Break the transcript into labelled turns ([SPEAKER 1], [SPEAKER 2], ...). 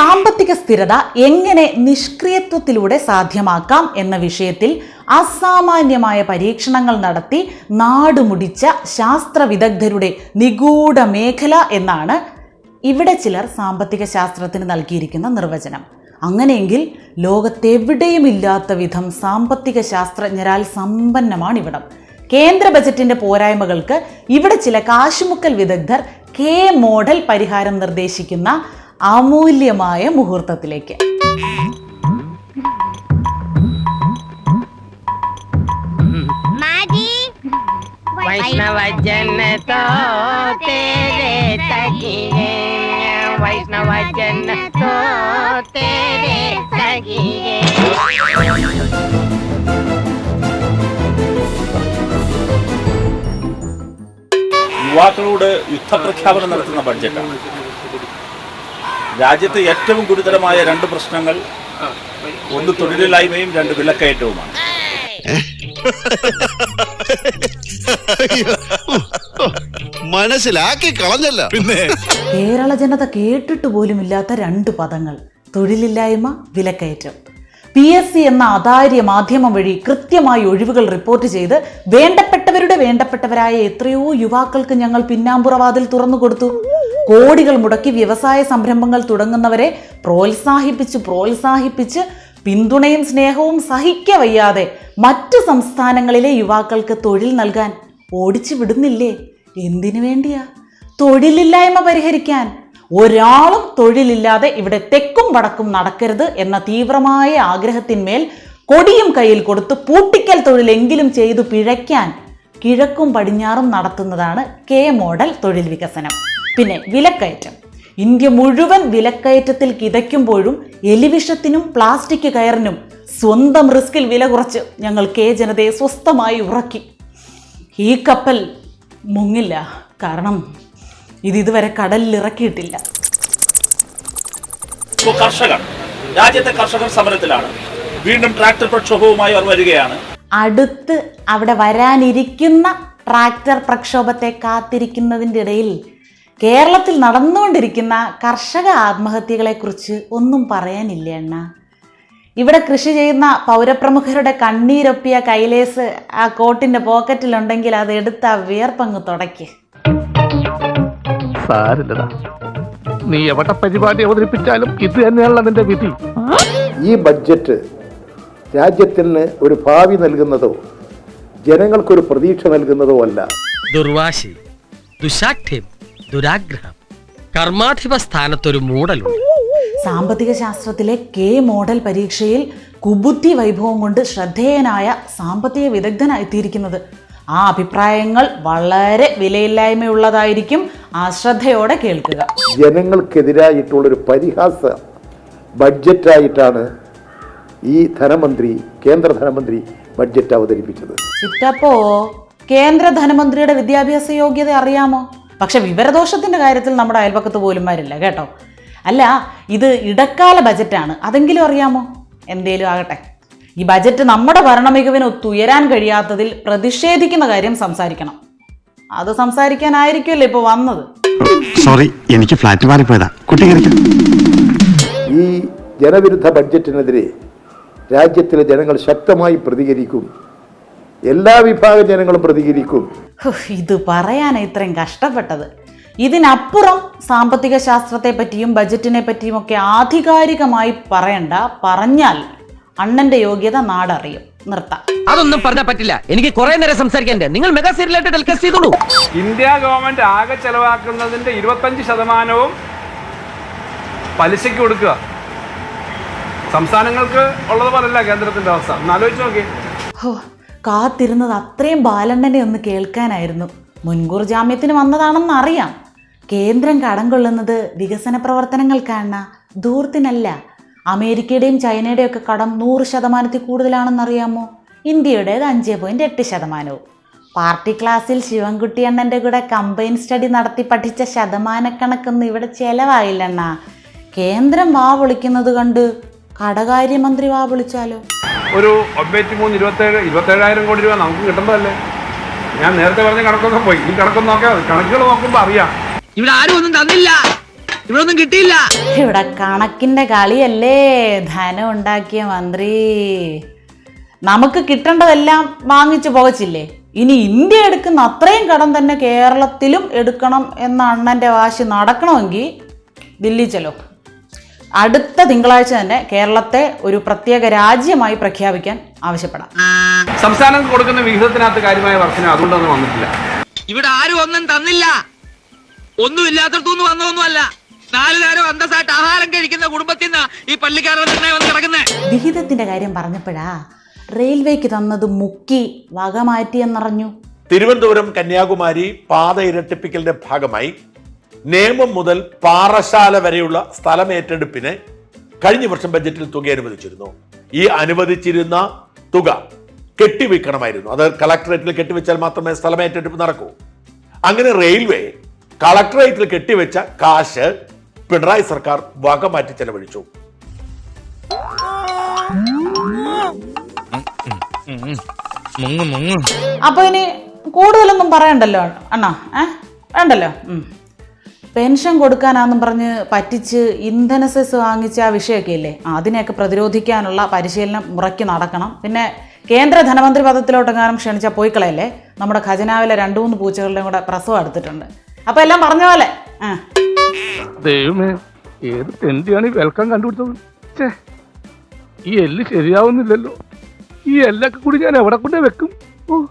[SPEAKER 1] സാമ്പത്തിക സ്ഥിരത എങ്ങനെ നിഷ്ക്രിയത്വത്തിലൂടെ സാധ്യമാക്കാം എന്ന വിഷയത്തിൽ അസാമാന്യമായ പരീക്ഷണങ്ങൾ നടത്തി നാടുമുടിച്ച ശാസ്ത്ര വിദഗ്ധരുടെ നിഗൂഢ മേഖല എന്നാണ് ഇവിടെ ചിലർ സാമ്പത്തിക ശാസ്ത്രത്തിന് നൽകിയിരിക്കുന്ന നിർവചനം. അങ്ങനെയെങ്കിൽ ലോകത്തെവിടെയും ഇല്ലാത്ത വിധം സാമ്പത്തിക ശാസ്ത്രജ്ഞരാൽ സമ്പന്നമാണ് ഇവിടം കേന്ദ്ര ബജറ്റിന്റെ പോരായ്മകൾക്ക് ഇവിടെ ചില കാശുമുക്കൽ വിദഗ്ധർ കെ മോഡൽ പരിഹാരം നിർദ്ദേശിക്കുന്ന അമൂല്യമായ മുഹൂർത്തത്തിലേക്ക്.
[SPEAKER 2] യുവാക്കളോട് യുദ്ധപ്രഖ്യാപനം നടത്തുന്ന ബഡ്ജറ്റാണ്. രാജ്യത്ത് ഏറ്റവും ഗുരുതരമായ രണ്ട് പ്രശ്നങ്ങൾ ഒന്ന് തൊഴിലില്ലായ്മയും രണ്ട് വിലക്കയറ്റവുമാണ്.
[SPEAKER 3] മനസ്സിലാക്കി കളഞ്ഞല്ല. പിന്നെ?
[SPEAKER 1] കേരള ജനത കേട്ടിട്ട് പോലും ഇല്ലാത്ത രണ്ട് പദങ്ങൾ തൊഴിലില്ലായ്മ വിലക്കയറ്റം. പി എസ് സി എന്ന അതാര്യ മാധ്യമം വഴി കൃത്യമായി ഒഴിവുകൾ റിപ്പോർട്ട് ചെയ്ത് വേണ്ടപ്പെട്ടവരുടെ വേണ്ടപ്പെട്ടവരായ എത്രയോ യുവാക്കൾക്ക് ഞങ്ങൾ പിന്നാമ്പുറവാതിൽ തുറന്നു കൊടുത്തു. കോടികൾ മുടക്കി വ്യവസായ സംരംഭങ്ങൾ തുടങ്ങുന്നവരെ പ്രോത്സാഹിപ്പിച്ച് പ്രോത്സാഹിപ്പിച്ച് പിന്തുണയും സ്നേഹവും സഹിക്ക വയ്യാതെ മറ്റു സംസ്ഥാനങ്ങളിലെ യുവാക്കൾക്ക് തൊഴിൽ നൽകാൻ ഓടിച്ചു വിടുന്നില്ലേ? എന്തിനു വേണ്ടിയാ? തൊഴിലില്ലായ്മ പരിഹരിക്കാൻ. ഒരാളും തൊഴിലില്ലാതെ ഇവിടെ തെക്കും വടക്കും നടക്കരുത് എന്ന തീവ്രമായ ആഗ്രഹത്തിന്മേൽ കൊടിയും കയ്യിൽ കൊടുത്ത് പൂട്ടിക്കൽ തൊഴിലെങ്കിലും ചെയ്തു പിഴയ്ക്കാൻ കിഴക്കും പടിഞ്ഞാറും നടത്തുന്നതാണ് കെ മോഡൽ തൊഴിൽ വികസനം. പിന്നെ വിലക്കയറ്റം. ഇന്ത്യ മുഴുവൻ വിലക്കയറ്റത്തിൽ കിതയ്ക്കുമ്പോഴും എലിവിഷത്തിനും പ്ലാസ്റ്റിക് കയറിനും സ്വന്തം റിസ്കിൽ വില കുറച്ച് ഞങ്ങൾ കെ ജനതയെ സ്വസ്ഥമായി ഉറക്കി. ഈ കപ്പൽ മുങ്ങില്ല. കാരണം ഇത് ഇതുവരെ കടലിൽ ഇറക്കിയിട്ടില്ല.
[SPEAKER 2] കർഷകർ രാജ്യത്തെ കർഷകർ സമരത്തിലാണ്. വീണ്ടും ട്രാക്ടർ പ്രക്ഷോഭവുമായി അവർ വരികയാണ്.
[SPEAKER 1] അടുത്ത് അവിടെ വരാനിരിക്കുന്ന ട്രാക്ടർ പ്രക്ഷോഭത്തെ കാത്തിരിക്കുന്നതിന്റെ ഇടയിൽ കേരളത്തിൽ നടന്നുകൊണ്ടിരിക്കുന്ന കർഷക ആത്മഹത്യകളെക്കുറിച്ച് ഒന്നും പറയാനില്ല എണ്ണ ഇവിടെ കൃഷി ചെയ്യുന്ന പൗരപ്രമുഖരുടെ കണ്ണീരൊപ്പിയ കൈലേസ് ആ കോട്ടിന്റെ പോക്കറ്റിലുണ്ടെങ്കിൽ അത് എടുത്ത് ആ വിയർപ്പങ്ങ് തുടയ്ക്ക്.
[SPEAKER 4] സാരില്ലടാ. നീ എവിടെ പരിപാടി അവതരിപ്പിച്ചാലും ഇത് തന്നെയാണല്ലോ നിന്റെ വിധി.
[SPEAKER 5] ഈ ബഡ്ജറ്റ് രാജ്യത്തിന് ഒരു ഭാവി നൽകുന്നതോ ജനങ്ങൾക്കൊരു പ്രതീക്ഷ നൽകുന്നതോ അല്ല.
[SPEAKER 6] ദുർവാശി ദുശാഠ്യം. ദുരാഗ്രഹം. കർമാധിപ സ്ഥാനത്തൊരു മൂടലുണ്ട്.
[SPEAKER 1] സാമ്പത്തിക ശാസ്ത്രത്തിലെ കെ മോഡൽ പരീക്ഷയിൽ കുബുദ്ധി വൈഭവം കൊണ്ട് ശ്രദ്ധേയനായ സാമ്പത്തിക വിദഗ്ധനായിത്തീരിക്കുന്നത് ആ അഭിപ്രായങ്ങൾ വളരെ വിലയില്ലായ്മയുള്ളതായിരിക്കും അശ്രദ്ധയോടെ കേൾക്കുക.
[SPEAKER 5] ജനങ്ങൾക്കെതിരായിട്ടുള്ളൊരു പരിഹാസ ബഡ്ജറ്റായിട്ടാണ് ഈ ധനമന്ത്രി കേന്ദ്ര ധനമന്ത്രി ബഡ്ജറ്റ് അവതരിപ്പിച്ചത്.
[SPEAKER 1] ചിറ്റപ്പോ കേന്ദ്ര ധനമന്ത്രിയുടെ വിദ്യാഭ്യാസ യോഗ്യത അറിയാമോ? പക്ഷെ വിവരദോഷത്തിന്റെ കാര്യത്തിൽ നമ്മുടെ അയൽപക്കത്ത് പോലും വരില്ല കേട്ടോ. അല്ല ഇത് ഇടക്കാല ബജറ്റാണ്. അതെങ്കിലും അറിയാമോ? എന്തേലും ആകട്ടെ. ഈ ബജറ്റ് നമ്മുടെ ഭരണമികവിന് ഒത്തുയരാൻ കഴിയാത്തതിൽ പ്രതിഷേധിക്കുന്ന കാര്യം സംസാരിക്കണം. അത് സംസാരിക്കാനായിരിക്കുമല്ലോ ഇപ്പോൾ വന്നത്?
[SPEAKER 7] സോറി എനിക്ക് ഫ്ലാറ്റ് മാറിപ്പോയതാ. കുട്ടി
[SPEAKER 5] ഈ ജനവിരുദ്ധ ബഡ്ജറ്റിനെതിരെ രാജ്യത്തിലെ ജനങ്ങൾ ശക്തമായി പ്രതികരിക്കും. എല്ലാ വിഭാഗ ജനങ്ങളും പ്രതികരിക്കും.
[SPEAKER 1] ഇത് പറയാനാണ് ഇത്രയും കഷ്ടപ്പെട്ടത്. ഇതിനപ്പുറം സാമ്പത്തിക ശാസ്ത്രത്തെ പറ്റിയും ബജറ്റിനെ പറ്റിയും ഒക്കെ ആധികാരികമായി പറയണ്ട പറഞ്ഞാൽ അണ്ണന്റെ യോഗ്യത നാടറിയും. നിർത്താം.
[SPEAKER 6] അതൊന്നും പറഞ്ഞാൽ പറ്റില്ല. എനിക്ക് കുറെ നേരം സംസാരിക്കാൻ നിങ്ങൾ മെഗാ സീരിയലായിട്ട് ടെലികാസ്റ്റ് ചെയ്തോളൂ.
[SPEAKER 8] ഇന്ത്യ ഗവൺമെന്റ് ആകെ ചെലവാക്കുന്നതിന്റെ ഇരുപത്തഞ്ച് ശതമാനവും പലിശയ്ക്ക് കൊടുക്കുക. സംസ്ഥാനങ്ങൾക്ക് ഉള്ളത് പോലല്ല കേന്ദ്രത്തിന്റെ അവസ്ഥ. ഒന്ന് ആലോചിച്ച് നോക്കി
[SPEAKER 1] കാത്തിരുന്നത് അത്രയും ബാലണ്ണനെ ഒന്ന് കേൾക്കാനായിരുന്നു. മുൻകൂർ ജാമ്യത്തിന് വന്നതാണെന്ന് അറിയാം. കേന്ദ്രം കടം കൊള്ളുന്നത് വികസന പ്രവർത്തനങ്ങൾക്കാണ് ദൂർത്തിനല്ല. അമേരിക്കയുടെയും ചൈനയുടെയും ഒക്കെ കടം നൂറ് ശതമാനത്തിൽ കൂടുതലാണെന്നറിയാമോ ഇന്ത്യയുടേത് അഞ്ച് പോയിന്റ് എട്ട് ശതമാനവും. പാർട്ടി ക്ലാസ്സിൽ ശിവൻകുട്ടി അണ്ണന്റെ കൂടെ കമ്പൈൻ സ്റ്റഡി നടത്തി പഠിച്ച ശതമാനക്കണക്കൊന്നും ഇവിടെ ചെലവായില്ലണ്ണ. കേന്ദ്രം വാ വിളിക്കുന്നത് കണ്ട് കടകാര്യമന്ത്രി വാ വിളിച്ചാലോ?
[SPEAKER 8] ഒരു ഒമ്പത്തി മൂന്ന് ഇരുപത്തേഴ് ഇരുപത്തേഴായിരം കോടി രൂപ നമുക്ക് കിട്ടുമ്പോഴല്ലേ ഞാൻ നേരത്തെ പറഞ്ഞ കണക്കൊക്കെ പോയി. ഈ കണക്കൊന്നും നോക്കിയാൽ കണക്കുകൾ നോക്കുമ്പോൾ അറിയാം.
[SPEAKER 6] ഇവിടെ ആരും ഒന്നും തന്നില്ല. ഇവിടെ ഒന്നും കിട്ടിയില്ല.
[SPEAKER 1] ഇവിടെ കണക്കിന്റെ കളിയല്ലേ? ധനം ഉണ്ടാക്കിയ മന്ത്രി. നമുക്ക് കിട്ടേണ്ടതെല്ലാം വാങ്ങിച്ചു പോകച്ചില്ലേ? ഇനി ഇന്ത്യ എടുക്കുന്ന അത്രയും കടം തന്നെ കേരളത്തിലും എടുക്കണം എന്ന അണ്ണന്റെ വാശി നടക്കണമെങ്കിൽ ദില്ലി ചെലോ. അടുത്ത തിങ്കളാഴ്ച തന്നെ കേരളത്തെ ഒരു പ്രത്യേക രാജ്യമായി പ്രഖ്യാപിക്കാൻ ആവശ്യപ്പെടാം.
[SPEAKER 8] സംസ്ഥാനം കൊടുക്കുന്ന വിഹിതത്തിനകത്ത് കാര്യമായ വർധന അതുകൊണ്ടൊന്നും വന്നിട്ടില്ല.
[SPEAKER 6] ഇവിടെ ആരും ഒന്നും തന്നില്ല. ഒന്നും ഇല്ലാത്തടത്തുനിന്ന് വന്നതൊന്നുമല്ല. നാല് നേരം അന്തസ്സായിട്ട് ആഹാരം കഴിക്കുന്ന കുടുംബത്തിൽ നിന്നാ ഈ പള്ളിക്കാരുടെ നിർണയം വന്ന് കിടക്കുന്നത്
[SPEAKER 1] വിഹിതത്തിന്റെ കാര്യം പറഞ്ഞപ്പോഴാ റെയിൽവേക്ക് തന്നത് മുക്കി വക മാറ്റിയെന്നറിഞ്ഞു
[SPEAKER 9] തിരുവനന്തപുരം കന്യാകുമാരി പാത ഇരട്ടിപ്പിക്കലിന്റെ ഭാഗമായി നേമം മുതൽ പാറശാല വരെയുള്ള സ്ഥലം സ്ഥലമേറ്റെടുപ്പിന് കഴിഞ്ഞ വർഷം ബജറ്റിൽ തുക അനുവദിച്ചിരുന്നു. ഈ അനുവദിച്ചിരുന്ന തുക കെട്ടിവെക്കണമായിരുന്നു. അത് കളക്ടറേറ്റിൽ കെട്ടിവെച്ചാൽ മാത്രമേ സ്ഥലം ഏറ്റെടുപ്പ് നടക്കൂ. അങ്ങനെ റെയിൽവേ കളക്ടറേറ്റിൽ കെട്ടിവെച്ച കാശ് പിണറായി സർക്കാർ വക മാറ്റി ചെലവഴിച്ചു.
[SPEAKER 1] അപ്പൊ ഇനി കൂടുതലൊന്നും പറയണ്ടല്ലോ അണ്ണാ? ഏ? വേണ്ടല്ലോ. പെൻഷൻ കൊടുക്കാനാന്നും പറഞ്ഞ് പറ്റിച്ച് ഇന്ധന സെസ് വാങ്ങിച്ച ആ വിഷയമൊക്കെ ഇല്ലേ? അതിനെയൊക്കെ പ്രതിരോധിക്കാനുള്ള പരിശീലനം മുറയ്ക്ക് നടക്കണം. പിന്നെ കേന്ദ്ര ധനമന്ത്രി പദത്തിലോട്ടെങ്ങാനും ക്ഷണിച്ച പോയിക്കളയല്ലേ? നമ്മുടെ ഖജനാവിലെ രണ്ടു മൂന്ന് പൂച്ചകളുടെയും കൂടെ പ്രസവം എടുത്തിട്ടുണ്ട്. അപ്പൊ എല്ലാം പറഞ്ഞ പോലെ.
[SPEAKER 4] ദൈവമേ ഏത് ഈ വെൽക്കം ഈ എല്ല് ശരിയാവുന്നില്ലല്ലോ. ഈ എല്ലൊക്കെ കൂടി ഞാൻ എവിടെ കൊണ്ടേ വെക്കും? ഓ.